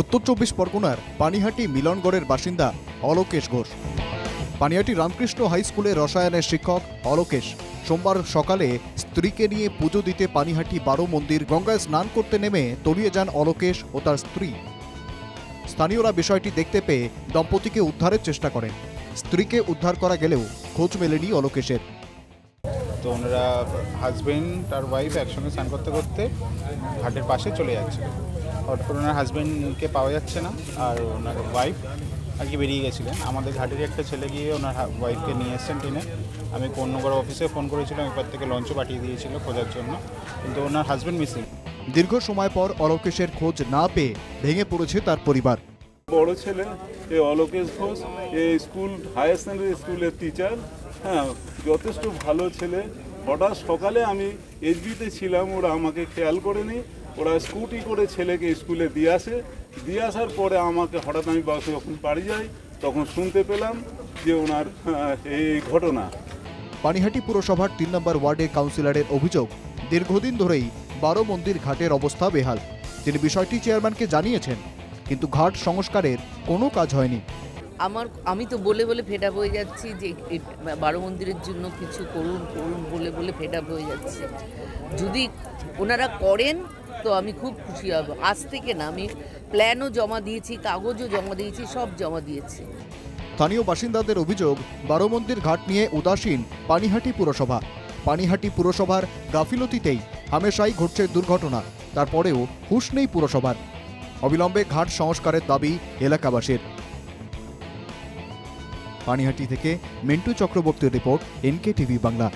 উত্তর চব্বিশ পরগনার পানিহাটি মিলনগড়ের বাসিন্দা অলোকেশ ঘোষ। পানিহাটি রামকৃষ্ণ হাই স্কুলের রসায়নের শিক্ষক অলোকেশ সোমবার সকালে স্ত্রীকে নিয়ে পুজো দিতে পানিহাটি বারো মন্দির গঙ্গায় স্নান করতে নেমে তলিয়ে যান অলোকেশ ও তার স্ত্রী। স্থানীয়রা বিষয়টি দেখতে পেয়ে দম্পতিকে উদ্ধারের চেষ্টা করেন। স্ত্রীকে উদ্ধার করা গেলেও খোঁজ মেলেনি অলোকেশের। তো ওনারা হাজবেন্ড আর ওয়াইফ একসঙ্গে স্নান করতে করতে ঘাটের পাশে চলে যাচ্ছে হঠাৎ ওনার হাজব্যান্ডকে পাওয়া যাচ্ছে না আর ওনার ওয়াইফ আর কি বেরিয়ে গেছিলেন। আমাদের ঘাটের একটা ছেলে গিয়ে ওনার ওয়াইফকে নিয়ে এসছেন টেনে আমি কোন্নগর অফিসে ফোন করেছিলাম এবার থেকে লঞ্চও পাঠিয়ে দিয়েছিল খোঁজার জন্য। কিন্তু ওনার হাজবেন্ড মিসিং দীর্ঘ সময় পর অলোকেশের খোঁজ না পেয়ে ভেঙে পড়েছে তার পরিবার। বড় ছেলে এ অলোকেশ ঘোষ এ স্কুল হায়ার সেকেন্ডারি স্কুলের টিচার হ্যাঁ যথেষ্ট ভালো ছেলে। হঠাৎ সকালে আমি এসবিতে ছিলাম ওরা আমাকে খেয়াল করেনি। ওরা স্কুটি করে ছেলেকে স্কুলে দিয়ে আসে। দিয়ে আসার পরে আমাকে হঠাৎ আমি বাসে যখন বাড়ি যাই তখন শুনতে পেলাম যে ওনার এই ঘটনা। পানিহাটি পুরসভার তিন নম্বর ওয়ার্ডে কাউন্সিলরের অভিযোগ দীর্ঘদিন ধরেই বারো মন্দির ঘাটের অবস্থা বেহাল। তিনি বিষয়টি চেয়ারম্যানকে জানিয়েছেন কিন্তু ঘাট সংস্কারের কোনো কাজ হয়নি। আমার আমি তো বলে বলে ফেড হয়ে যাচ্ছি যে বারো মন্দিরের জন্য কিছু করুন করুন বলে বলে ফেড হয়ে যাচ্ছে। যদি ওনারা করেন তো আমি খুব খুশি হব। আজ থেকে না, আমি প্ল্যানও জমা দিয়েছি, কাগজও জমা দিয়েছি, সব জমা দিয়েছি। স্থানীয় বাসিন্দাদের অভিযোগ, বারো মন্দির ঘাট নিয়ে উদাসীন পানিহাটি পুরসভা। পানিহাটি পুরসভার গাফিলতিতেই হামেশাই ঘটছে দুর্ঘটনা, তারপরেও হুশ নেই পুরসভার। অবিলম্বে ঘাট সংস্কারের দাবি এলাকাবাসীর। পানিহাটি থেকে মিন্টু চক্রবর্তীর রিপোর্ট এনকে টিভি বাংলা।